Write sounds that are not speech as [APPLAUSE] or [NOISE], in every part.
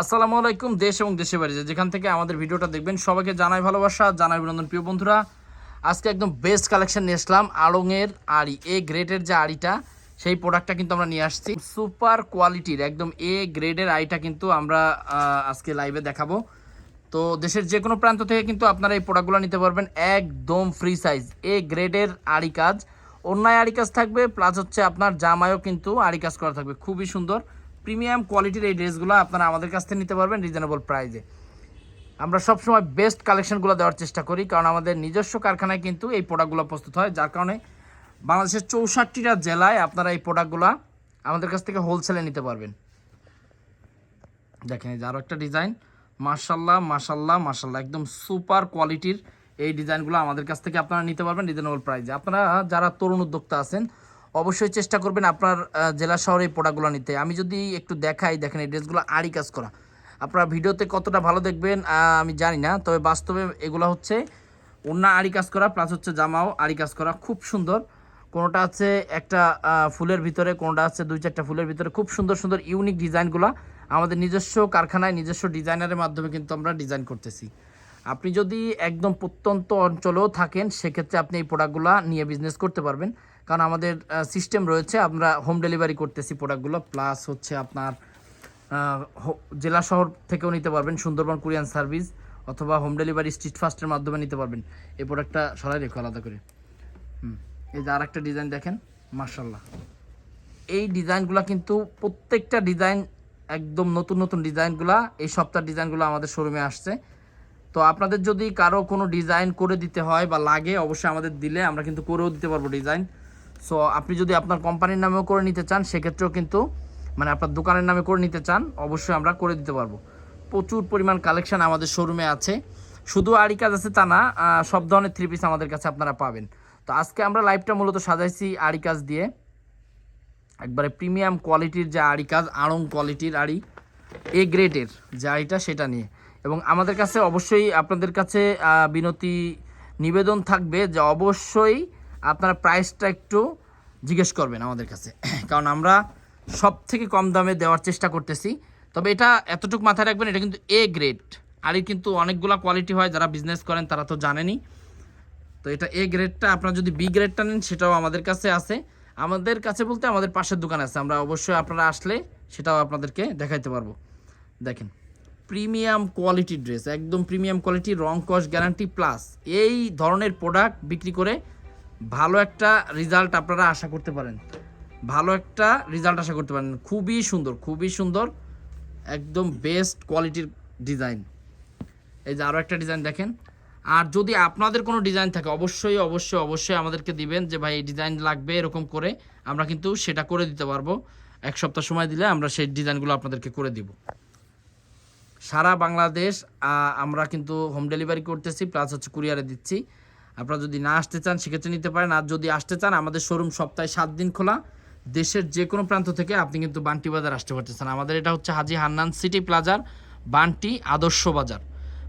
আসসালামু আলাইকুম, দেশ এবং দেশের বাড়ি যেখান থেকে আমাদের ভিডিওটা দেখবেন, সবাইকে জানাই ভালোবাসা, জানাই অভিনন্দন প্রিয় বন্ধুরা। আজকে একদম বেস্ট কালেকশন নিয়ে আসলাম আড়ংয়ের আড়ি এ গ্রেডের যে আড়িটা, সেই প্রোডাক্টটা কিন্তু আমরা নিয়ে আসছি। সুপার কোয়ালিটির একদম এ গ্রেডের আড়িটা কিন্তু আমরা আজকে লাইভে দেখাবো। তো দেশের যে কোনো প্রান্ত থেকে কিন্তু আপনারা এই প্রোডাক্টগুলো নিতে পারবেন, একদম ফ্রি সাইজ এ গ্রেডের আড়ি কাজ। অন্যায় আড়ি কাজ থাকবে প্লাস হচ্ছে আপনার জামায়ও কিন্তু আড়ি কাজ করা থাকবে, খুবই সুন্দর। প্রিমিয়াম কোয়ালিটির এই ড্রেসগুলো আপনারা আমাদের কাছ থেকে নিতে পারবেন রিজনেবল প্রাইজে আমরা সবসময় বেস্ট কালেকশনগুলো দেওয়ার চেষ্টা করি, কারণ আমাদের নিজস্ব কারখানায় কিন্তু এই প্রোডাক্টগুলো প্রস্তুত হয়, যার কারণে বাংলাদেশের চৌষট্টিটা জেলায় আপনারা এই প্রোডাক্টগুলো আমাদের কাছ থেকে হোলসেলে নিতে পারবেন। দেখেন যে আরও একটা ডিজাইন মার্শাল্লাহ মার্শাল্লাহ মার্শাল্লাহ একদম সুপার কোয়ালিটির এই ডিজাইনগুলো আমাদের কাছ থেকে আপনারা নিতে পারবেন রিজনেবল প্রাইজে আপনারা যারা তরুণ উদ্যোক্তা আছেন অবশ্যই চেষ্টা করবেন আপনার জেলা শহরে এই প্রোডাক্টগুলো নিতে। আমি যদি একটু দেখাই, দেখেন এই ড্রেসগুলো আড়ি কাজ করা। আপনারা ভিডিওতে কতটা ভালো দেখবেন আমি জানি না, তবে বাস্তবে এগুলো হচ্ছে অন্য আড়ি কাজ করা প্লাস হচ্ছে জামাও আড়ি কাজ করা। খুব সুন্দর। কোনোটা আছে একটা ফুলের ভিতরে, কোনোটা আছে দুই চারটা ফুলের ভিতরে। খুব সুন্দর সুন্দর ইউনিক ডিজাইনগুলো আমাদের নিজস্ব কারখানায়, নিজস্ব ডিজাইনারের মাধ্যমে কিন্তু আমরা ডিজাইন করতেছি। আপনি যদি একদম প্রত্যন্ত অঞ্চলেও থাকেন, সেক্ষেত্রে আপনি এই প্রোডাক্টগুলো নিয়ে বিজনেস করতে পারবেন। কারণ আমাদের সিস্টেম রয়েছে, আমরা হোম ডেলিভারি করতেছি প্রোডাক্টগুলো প্লাস হচ্ছে আপনার জেলা শহর থেকেও নিতে পারবেন, সুন্দরবন কুরিয়ান সার্ভিস অথবা হোম ডেলিভারি স্ট্রিট ফাস্টের মাধ্যমে নিতে পারবেন। এই প্রোডাক্টটা সরাই রেখো আলাদা করে। হুম, এই যে আর একটা ডিজাইন দেখেন মার্শাল্লাহ এই ডিজাইনগুলো কিন্তু প্রত্যেকটা ডিজাইন একদম নতুন নতুন ডিজাইনগুলা এই সপ্তাহের ডিজাইনগুলো আমাদের শোরুমে আসছে। তো আপনাদের যদি কারও কোনো ডিজাইন করে দিতে হয় বা লাগে, অবশ্যই আমাদের দিলে আমরা কিন্তু করেও দিতে পারব ডিজাইন সো আপনি যদি আপনার কোম্পানির নামেও করে নিতে চান, সেক্ষেত্রেও কিন্তু মানে আপনার দোকানের নামে করে নিতে চান, অবশ্যই আমরা করে দিতে পারব। প্রচুর পরিমাণ কালেকশান আমাদের শোরুমে আছে। শুধু আড়ি কাজ আছে তা না সব ধরনের থ্রি পিস আমাদের কাছে আপনারা পাবেন। তো আজকে আমরা লাইভটা মূলত সাজাইছি আড়ি কাজ দিয়ে। একবারে প্রিমিয়াম কোয়ালিটির যে আড়ি কাজ, আড়ং কোয়ালিটির আড়ি এ গ্রেডের যে আড়িটা, সেটা নিয়ে। এবং আমাদের কাছে অবশ্যই আপনাদের কাছে বিনতি নিবেদন থাকবে যে অবশ্যই আপনারা প্রাইসটা একটু জিজ্ঞেস করবেন আমাদের কাছে। [CLEARS THROAT] কারণ আমরা সব থেকে কম দামে দেওয়ার চেষ্টা করতেছি। তবে এটা এতটুকু মাথায় রাখবেন, এটা কিন্তু এ গ্রেড আড়ির কিন্তু অনেকগুলো কোয়ালিটি হয়, যারা বিজনেস করেন তারা তো জানেনই। তো এটা এ গ্রেডটা আপনারা যদি বি গ্রেডটা নেন, সেটাও আমাদের কাছে আছে। আমাদের কাছে বলতে আমাদের পাশের দোকান আছে, আমরা অবশ্যই আপনারা আসলে সেটাও আপনাদেরকে দেখাইতে পারব। দেখেন প্রিমিয়াম কোয়ালিটি ড্রেস একদম প্রিমিয়াম কোয়ালিটি রং কস গ্যারান্টি প্লাস এই ধরনের প্রোডাক্ট বিক্রি করে ভালো একটা রেজাল্ট আপনারা আশা করতে পারেন। ভালো একটা রেজাল্ট আশা করতে পারেন। খুবই সুন্দর খুবই সুন্দর, একদম বেস্ট কোয়ালিটির ডিজাইন এই যে আরও একটা ডিজাইন দেখেন। আর যদি আপনাদের কোনো ডিজাইন থাকে, অবশ্যই অবশ্যই অবশ্যই আমাদেরকে দিবেন যে, ভাই, এই ডিজাইন লাগবে এরকম করে, আমরা কিন্তু সেটা করে দিতে পারব। এক সপ্তাহ সময় দিলে আমরা সেই ডিজাইনগুলো আপনাদেরকে করে দিব। সারা বাংলাদেশ আমরা কিন্তু হোম ডেলিভারি করতেছি প্লাস হচ্ছে কুরিয়ারে দিচ্ছি। আপনারা যদি না আসতে চান, সেক্ষেত্রে নিতে পারেন। আর যদি আসতে চান, আমাদের শোরুম সপ্তাহে সাত দিন খোলা। দেশের যে কোনো প্রান্ত থেকে আপনি কিন্তু বান্টি বাজার আসতে পারতেছেন। আমাদের এটা হচ্ছে হাজি হান্নান সিটি প্লাজার বান্টি আদর্শ বাজার।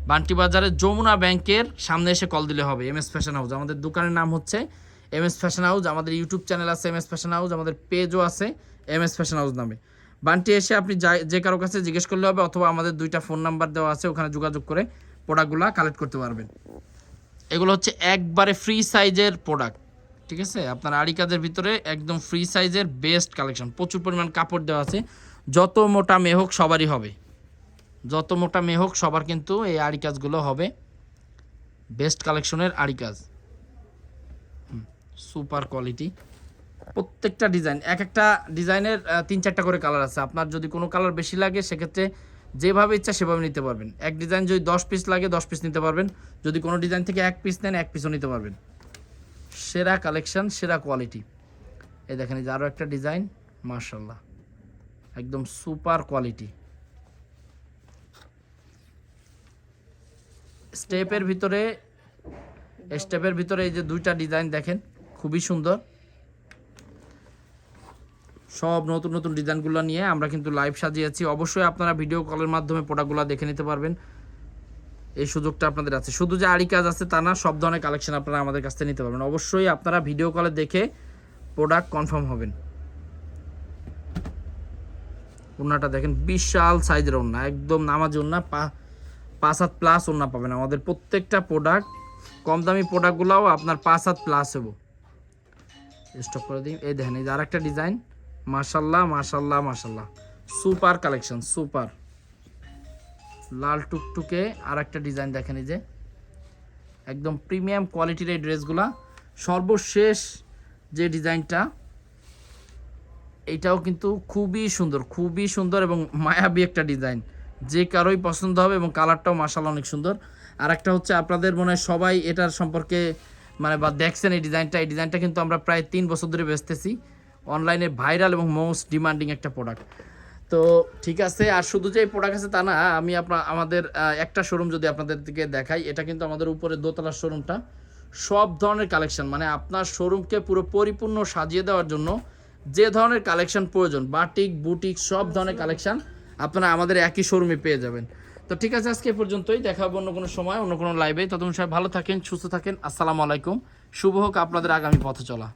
বান্টি বাজারে যমুনা ব্যাংকের সামনে এসে কল দিলে হবে, এম এস ফ্যাশন হাউস আমাদের দোকানের নাম হচ্ছে এম এস ফ্যাশন হাউস আমাদের ইউটিউব চ্যানেল আছে এম এস ফ্যাশন হাউস আমাদের পেজও আছে এম এস ফ্যাশন হাউস নামে। বান্টি এসে আপনি যা- যে কারও কাছে জিজ্ঞেস করলে হবে, অথবা আমাদের দুইটা ফোন নাম্বার দেওয়া আছে, ওখানে যোগাযোগ করে প্রোডাক্টগুলো কালেক্ট করতে পারবেন। এগুলো হচ্ছে একবারে ফ্রি সাইজের প্রোডাক্ট ঠিক আছে? আপনার আড়ি কাজের ভিতরে একদম ফ্রি সাইজের বেস্ট কালেকশন প্রচুর পরিমাণ কাপড় দেওয়া আছে। যত মোটা মেয়ে হোক সবারই হবে। যত মোটা মেয়ে হোক সবার কিন্তু এই আড়ি কাজগুলো হবে। বেস্ট কালেকশনের আড়ি কাজ। সুপার কোয়ালিটি প্রত্যেকটা ডিজাইন এক একটা ডিজাইনের তিন চারটা করে কালার আছে। আপনার যদি কোনো কালার বেশি লাগে, সেক্ষেত্রে যেভাবে ইচ্ছা সেভাবে নিতে পারবেন। এক ডিজাইন যদি দশ পিস লাগে, দশ পিস নিতে পারবেন। যদি কোনো ডিজাইন থেকে এক পিস নেন, এক পিসও নিতে পারবেন। সেরা কালেকশান সেরা কোয়ালিটি এই দেখেন, এই যে আরও একটা ডিজাইন মার্শাল্লাহ একদম সুপার কোয়ালিটি স্টেপের ভিতরে স্টেপের ভিতরে এই যে দুইটা ডিজাইন দেখেন, খুবই সুন্দর। সব নতুন নতুন ডিজাইনগুলো নিয়ে আমরা কিন্তু লাইভ সাজিয়েছি অবশ্যই আপনারা ভিডিও কলের মাধ্যমে প্রোডাক্টগুলো দেখে নিতে পারবেন। এই সুযোগটা আপনাদের আছে। শুধু যে আড়ি কাজ আছে তা না, সব ধরনের কালেকশন আপনারা আমাদের কাছ থেকে নিতে পারবেন। অবশ্যই আপনারা ভিডিও কলে দেখে প্রোডাক্ট কনফার্ম হবেন। ওনাটা দেখেন, বিশাল সাইজের ওনা একদম নামাজ ওনা পাঁচ হাত প্লাস ওনা পাবেন আমাদের। প্রত্যেকটা প্রোডাক্ট কম দামি প্রোডাক্টগুলোও আপনার পাঁচ হাত প্লাস হব। স্টপ করে দিই। এই দেখেন, এই যে আরেকটা ডিজাইন মাশাল্লাহ মাশাল্লাহ মাশাল্লাহ। Super collection, super. লাল টুকটুকে আর একটা ডিজাইন দেখেন এই যে। একদম প্রিমিয়াম কোয়ালিটির এই ড্রেসগুলা। সর্বশেষ যে ডিজাইনটা এইটাও কিন্তু খুবই সুন্দর খুবই সুন্দর এবং মায়াবী একটা ডিজাইন। যে কারোই পছন্দ হবে এবং কালারটাও মাসাল অনেক সুন্দর। আর একটা হচ্ছে আপনাদের মনে হয় সবাই এটার সম্পর্কে মানে বা দেখছেন এই ডিজাইনটা এই ডিজাইনটা কিন্তু আমরা প্রায় তিন বছর ধরে বেচতেছি। অনলাইনে ভাইরাল এবং মোস্ট ডিমান্ডিং একটা প্রোডাক্ট। তো ঠিক আছে, আর শুধু যে এই প্রোডাক্ট আছে তা না, আমি আপনার আমাদের একটা শোরুম যদি আপনাদের দিকে দেখাই, এটা কিন্তু আমাদের উপরে দোতলার শোরুমটা সব ধরনের কালেকশন মানে আপনার শোরুমকে পুরো পরিপূর্ণ সাজিয়ে দেওয়ার জন্য যে ধরনের কালেকশন প্রয়োজন, বাটিক, বুটিক, সব ধরনের কালেকশন আপনারা আমাদের একই শোরুমে পেয়ে যাবেন। তো ঠিক আছে, আজকে পর্যন্তই, দেখা হবে অন্য কোনো সময়, অন্য কোনো লাইভে ততক্ষণ সবাই ভালো থাকেন, সুস্থ থাকেন, আসসালামু আলাইকুম। শুভ হোক আপনাদের আগামী পথ চলা